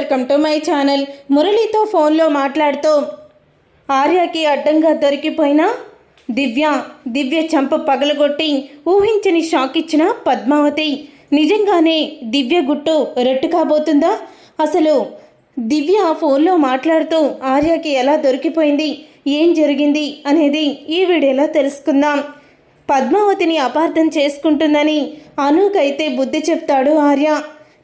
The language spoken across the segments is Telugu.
Welcome to my channel. మురళితో ఫోన్లో మాట్లాడుతూ ఆర్యకి అడ్డంగా దొరికిపోయిన దివ్య దివ్య చంప పగలగొట్టి ఊహించని షాక్ ఇచ్చిన పద్మావతి. నిజంగానే దివ్య గుట్టు రెట్టు కాబోతుందా? అసలు దివ్య ఫోన్లో మాట్లాడుతూ ఆర్యకి ఎలా దొరికిపోయింది? ఏం జరిగింది? అనేది ఈ వీడియోలో తెలుసుకుందాం. పద్మావతిని అపార్థం చేసుకుంటుందని అనూకైతే బుద్ధి చెప్తాడు ఆర్య.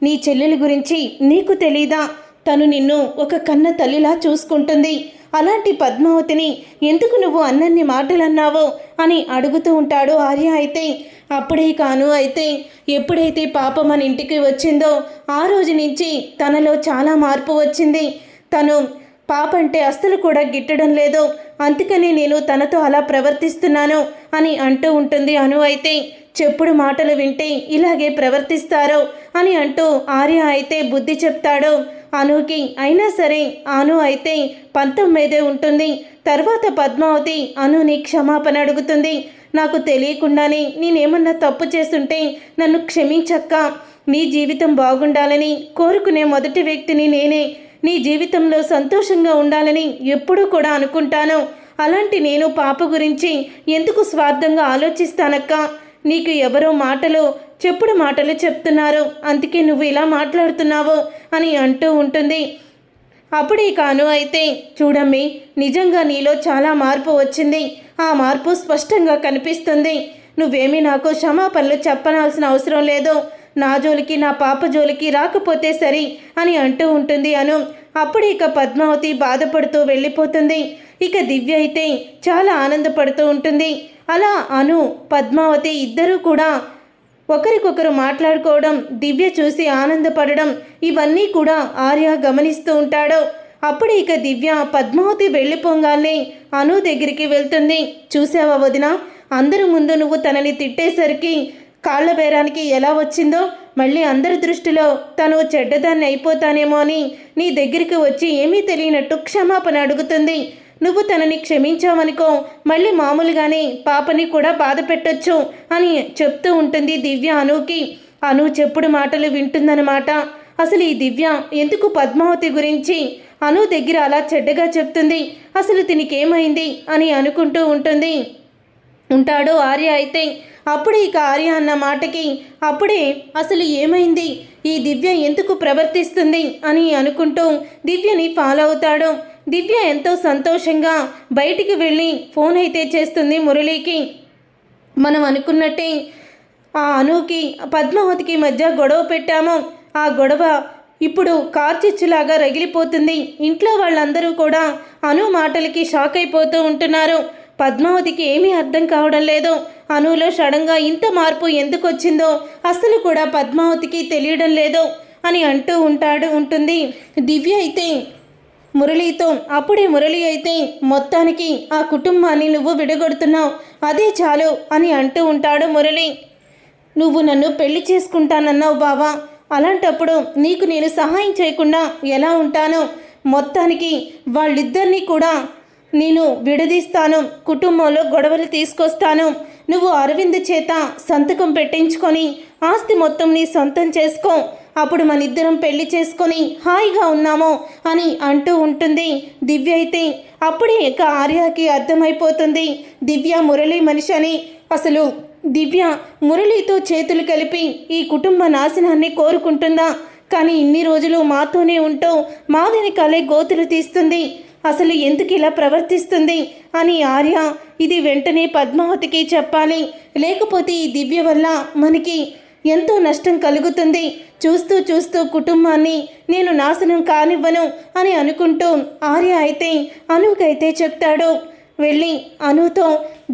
నీ చెల్లెలి గురించి నీకు తెలీదా? తను నిన్ను ఒక కన్న తల్లిలా చూసుకుంటుంది. అలాంటి పద్మావతిని ఎందుకు నువ్వు అన్నన్ని మాటలు అన్నావో అని అడుగుతూ ఉంటాడు ఆర్య అయితే. అప్పుడే కాను అయితే ఎప్పుడైతే పాప మన ఇంటికి వచ్చిందో ఆ రోజు నుంచి తనలో చాలా మార్పు వచ్చింది. తను పాప అంటే అస్సలు కూడా గిట్టడం లేదు. అందుకని నేను తనతో అలా ప్రవర్తిస్తున్నాను అని అంటూ ఉంటుంది అను అయితే చెప్పుడు మాటలు వింటే ఇలాగే ప్రవర్తిస్తారో అని అంటూ ఆర్య అయితే బుద్ధి చెప్తాడు. అనుకి అయినా సరే అను అయితే పంతం మీదే ఉంటుంది. తర్వాత పద్మావతి అనుని క్షమాపణ అడుగుతుంది. నాకు తెలియకుండానే నేనేమన్నా తప్పు చేస్తుంటే నన్ను క్షమించక్క. నీ జీవితం బాగుండాలని కోరుకునే మొదటి వ్యక్తిని నేనే. నీ జీవితంలో సంతోషంగా ఉండాలని ఎప్పుడూ కూడా అనుకుంటాను. అలాంటి నేను పాప గురించి ఎందుకు స్వార్థంగా ఆలోచిస్తానక్క? నీకు ఎవరో మాటలు చెప్పుడు మాటలు చెప్తున్నారు. అందుకే నువ్వు ఇలా మాట్లాడుతున్నావు అని అంటూ ఉంటుంది. అప్పుడే కాను అయితే చూడమ్మి నిజంగా నీలో చాలా మార్పు వచ్చింది. ఆ మార్పు స్పష్టంగా కనిపిస్తుంది. నువ్వేమీ నాకు క్షమాపణలు చెప్పనాల్సిన అవసరం లేదు. నా జోలికి నా పాప జోలికి రాకపోతే సరి అని అంటూ ఉంటుంది అను. అప్పుడు ఇక పద్మావతి బాధపడుతూ వెళ్ళిపోతుంది. ఇక దివ్య అయితే చాలా ఆనందపడుతూ ఉంటుంది. అలా అను పద్మావతి ఇద్దరూ కూడా ఒకరికొకరు మాట్లాడుకోవడం దివ్య చూసి ఆనందపడడం ఇవన్నీ కూడా ఆర్య గమనిస్తూ ఉంటాడు. అప్పుడు ఇక దివ్య పద్మావతి వెళ్ళిపోగానే అను దగ్గరికి వెళ్తుంది. చూసావా వదిన? అందరి ముందు నువ్వు తనని తిట్టేసరికి కాళ్ళ బేరానికి ఎలా వచ్చిందో మళ్ళీ అందరి దృష్టిలో తను చెడ్డదాన్ని అయిపోతానేమో అని నీ దగ్గరికి వచ్చి ఏమీ తెలియనట్టు క్షమాపణ అడుగుతుంది. నువ్వు తనని క్షమించావనుకో మళ్ళీ మామూలుగానే పాపని కూడా బాధ పెట్టొచ్చు అని చెప్తూ ఉంటుంది దివ్య అనుకి. అను చెప్పుడు మాటలు వింటుందన్నమాట. అసలు ఈ దివ్య ఎందుకు పద్మావతి గురించి అను దగ్గర అలా చెడ్డగా చెప్తుంది? అసలు తినికేమైంది? అని అనుకుంటూ ఉంటుంది. ఉంటాడు ఆర్య అయితే అప్పుడే ఇక ఆర్య అన్న మాటకి అప్పుడే అసలు ఏమైంది? ఈ దివ్య ఎందుకు ప్రవర్తిస్తుంది? అని అనుకుంటూ దివ్యని ఫాలో అవుతాడు. దివ్య ఎంతో సంతోషంగా బయటికి వెళ్ళి ఫోన్ అయితే చేస్తుంది మురళీకి. మనం అనుకున్నట్టే ఆ అనుకి పద్మావతికి మధ్య గొడవ పెట్టాము. ఆ గొడవ ఇప్పుడు కార్చిచ్చులాగా రగిలిపోతుంది. ఇంట్లో వాళ్ళందరూ కూడా అను మాటలకి షాక్ అయిపోతూ ఉంటున్నారు. పద్మావతికి ఏమీ అర్థం కావడం లేదు. అనులో సడన్గా ఇంత మార్పు ఎందుకు వచ్చిందో అసలు కూడా పద్మావతికి తెలియడం లేదు అని అంటూ ఉంటాడు ఉంటుంది. దివ్య అయితే మురళితో అప్పుడే మురళి అయితే మొత్తానికి ఆ కుటుంబాన్ని నువ్వు విడగొడుతున్నావు. అదే చాలు అని అంటూ ఉంటాడు మురళి. నువ్వు నన్ను పెళ్ళి చేసుకుంటానన్నావు బావా. అలాంటప్పుడు నీకు నేను సహాయం చేయకుండా ఎలా ఉంటాను? మొత్తానికి వాళ్ళిద్దరినీ కూడా నేను విడదీస్తాను కుటుంబంలో గొడవలు తీసుకొస్తాను. నువ్వు అరవింద్ చేత సంతకం పెట్టించుకొని ఆస్తి మొత్తం నీ సొంతం చేసుకో. అప్పుడు మన ఇద్దరం పెళ్ళి చేసుకొని హాయిగా ఉన్నాము అని అంటూ ఉంటుంది దివ్య అయితే. అప్పుడే ఇక ఆర్యకి అర్థమైపోతుంది. దివ్య మురళి మనిషి అని. అసలు దివ్య మురళితో చేతులు కలిపి ఈ కుటుంబ నాశనాన్ని కోరుకుంటుందా? కానీ ఇన్ని రోజులు మాతోనే ఉంటూ మాదిని కలే గోతులు తీస్తుంది. అసలు ఎందుకు ఇలా ప్రవర్తిస్తుంది అని ఆర్య ఇది వెంటనే పద్మావతికి చెప్పాలి. లేకపోతే ఈ దివ్య వల్ల మనకి ఎంతో నష్టం కలుగుతుంది. చూస్తూ చూస్తూ కుటుంబాన్ని నేను నాశనం కానివ్వను అని అనుకుంటూ ఆర్య అయితే అనుకైతే చెప్తాడు. వెళ్ళి అనుతో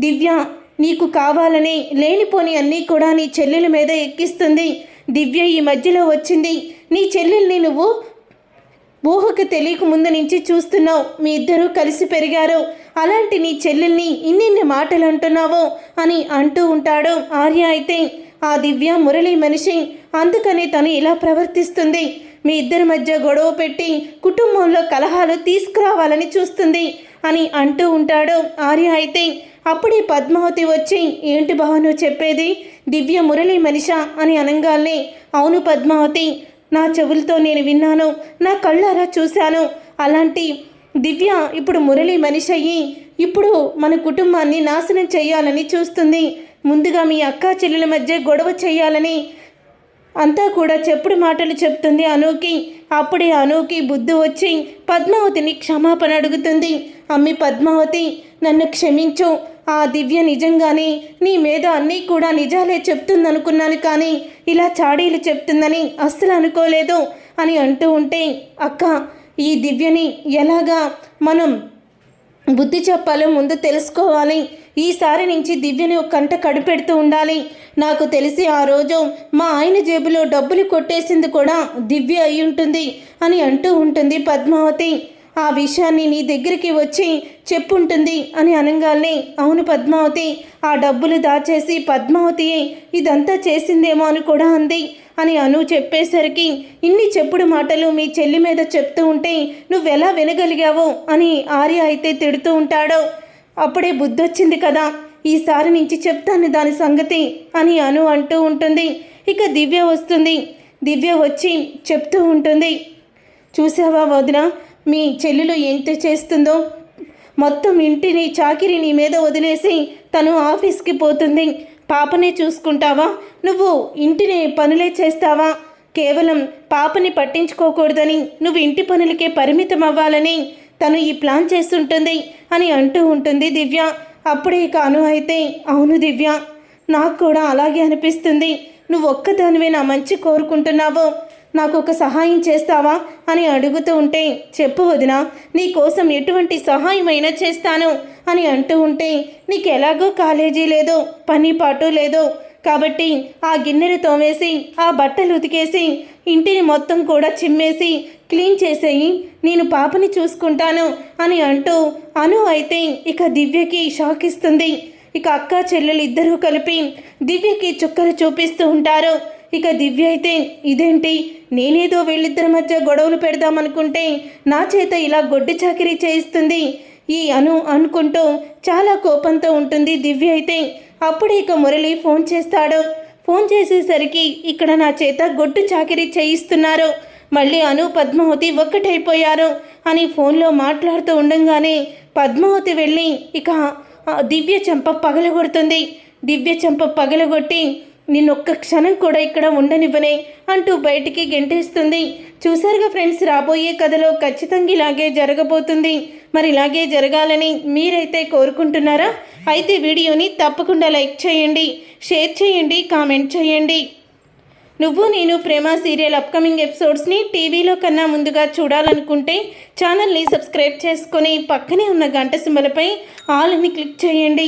దివ్య నీకు కావాలని లేనిపోని అన్నీ కూడా నీ చెల్లెల మీద ఎక్కిస్తుంది. దివ్య ఈ మధ్యలో వచ్చింది. నీ చెల్లెల్ని నువ్వు ఊహకు తెలియక ముందు నుంచి చూస్తున్నావు. మీ ఇద్దరూ కలిసి పెరిగారు. అలాంటి నీ చెల్లెల్ని ఇన్నిన్ని మాటలు అంటున్నావు అని అంటూ ఉంటాడు ఆర్య అయితే. ఆ దివ్య మురళి మనిషి. అందుకని తను ఇలా ప్రవర్తిస్తుంది. మీ ఇద్దరి మధ్య గొడవ పెట్టి కుటుంబంలో కలహాలు తీసుకురావాలని చూస్తుంది అని అంటూ ఉంటాడు ఆర్య అయితే. అప్పుడే పద్మావతి వచ్చి ఏంటి బావ నువ్వు చెప్పేది? దివ్య మురళి మనిష? అని అనగానే అవును పద్మావతి. నా చెవులతో నేను విన్నాను నా కళ్ళారా చూశాను. అలాంటి దివ్య ఇప్పుడు మురళి మనిషి అయ్యి ఇప్పుడు మన కుటుంబాన్ని నాశనం చేయాలని చూస్తుంది. ముందుగా మీ అక్క చెల్లెల మధ్య గొడవ చేయాలని అంతా కూడా చెప్పుడు మాటలు చెప్తుంది అనూకి. అప్పుడే అనూకి బుద్ధి వచ్చి పద్మావతిని క్షమాపణ అడుగుతుంది. అమ్మి పద్మావతి నన్ను క్షమించు. ఆ దివ్య నిజంగానే నీ మీద అన్నీ కూడా నిజాలే చెప్తుందనుకున్నాను కానీ ఇలా చాడీలు చెప్తుందని అస్సలు అనుకోలేదు అని అంటూ ఉంటే అక్క ఈ దివ్యని ఎలాగా మనం బుద్ధి చెప్పాలో ముందు తెలుసుకోవాలి. ఈసారి నుంచి దివ్యని ఒక కంట కడిపెడుతూ ఉండాలి. నాకు తెలిసి ఆ రోజు మా ఆయన జేబులో డబ్బులు కొట్టేసింది కూడా దివ్య అయి ఉంటుంది అని అంటూ ఉంటుంది పద్మావతి. ఆ విషయాన్ని నీ దగ్గరికి వచ్చి చెప్పుంటుంది అని అనగానే అవును పద్మావతి ఆ డబ్బులు దాచేసి పద్మావతి ఇదంతా చేసిందేమో అని కూడా అంది. అని అను చెప్పేసరికి ఇన్ని చెప్పుడు మాటలు మీ చెల్లి మీద చెప్తూ ఉంటే నువ్వెలా వినగలిగావు అని ఆర్య అయితే తిడుతూ ఉంటాడో. అప్పుడే బుద్ధొచ్చింది కదా ఈసారి నుంచి చెప్తాను దాని సంగతి అని అను అంటూ ఉంటుంది. ఇక దివ్య వస్తుంది. దివ్య వచ్చి చెప్తూ ఉంటుంది. చూసావా వదిన మీ చెల్లెలు ఎంత చేస్తుందో మొత్తం ఇంటిని చాకిరి నీ మీద వదిలేసి తను ఆఫీస్కి పోతుంది. పాపనే చూసుకుంటావా? నువ్వు ఇంటిని పనులే చేస్తావా? కేవలం పాపని పట్టించుకోకూడదని నువ్వు ఇంటి పనులకే పరిమితం అవ్వాలని తను ఈ ప్లాన్ చేస్తుంటుంది అని అంటూ ఉంటుంది దివ్య. అప్పుడే కాను అయితే అవును దివ్య నాకు కూడా అలాగే అనిపిస్తుంది. నువ్వు ఒక్కదానివే నా మంచి కోరుకుంటున్నావు. నాకు ఒక సహాయం చేస్తావా? అని అడుగుతూ ఉంటే చెప్పు వదిన నీ కోసం ఎటువంటి సహాయమైనా చేస్తాను అని అంటూ ఉంటే నీకు ఎలాగో కాలేజీ లేదు పని పాటు లేదు కాబట్టి ఆ గిన్నెలు తోమేసి ఆ బట్టలు ఉతికేసి ఇంటిని మొత్తం కూడా చిమ్మేసి క్లీన్ చేసేయి నేను పాపని చూసుకుంటాను అని అంటూ అను అయితే ఇక దివ్యకి షాక్ ఇస్తుంది. ఇక అక్క చెల్లెలు ఇద్దరూ కలిపి దివ్యకి చుక్కలు చూపిస్తూ ఉంటారు. ఇక దివ్య అయితే ఇదేంటి? నేనేదో వీళ్ళిద్దరి మధ్య గొడవలు పెడదామనుకుంటే నా చేత ఇలా గొడ్డి చాకరీ చేయిస్తుంది. ఈ అను అనుకుంటూ చాలా కోపంతో ఉంటుంది దివ్య అయితే. అప్పుడు ఇక మురళి ఫోన్ చేస్తాడు. ఫోన్ చేసేసరికి ఇక్కడ నా చేత గొడ్డు చాకరీ చేయిస్తున్నారు. మళ్ళీ అను పద్మావతి ఒక్కటైపోయారు అని ఫోన్లో మాట్లాడుతూ ఉండంగానే పద్మావతి వెళ్ళి ఇక దివ్య చెంప పగలగొడుతుంది. దివ్య చెంప పగలగొట్టి నిన్నొక్క క్షణం కూడా ఇక్కడ ఉండనివ్వనే అంటూ బయటికి గెంటేస్తుంది. చూసారుగా ఫ్రెండ్స్ రాబోయే కథలో ఖచ్చితంగా ఇలాగే జరగబోతుంది. మరి ఇలాగే జరగాలని మీరైతే కోరుకుంటున్నారా? అయితే వీడియోని తప్పకుండా లైక్ చేయండి షేర్ చేయండి కామెంట్ చేయండి. నువ్వు నేను ప్రేమ సీరియల్ అప్కమింగ్ ఎపిసోడ్స్ని టీవీలో కన్నా ముందుగా చూడాలనుకుంటే ఛానల్ని సబ్స్క్రైబ్ చేసుకొని పక్కనే ఉన్న గంట సింబలపై ఆల్ని క్లిక్ చేయండి.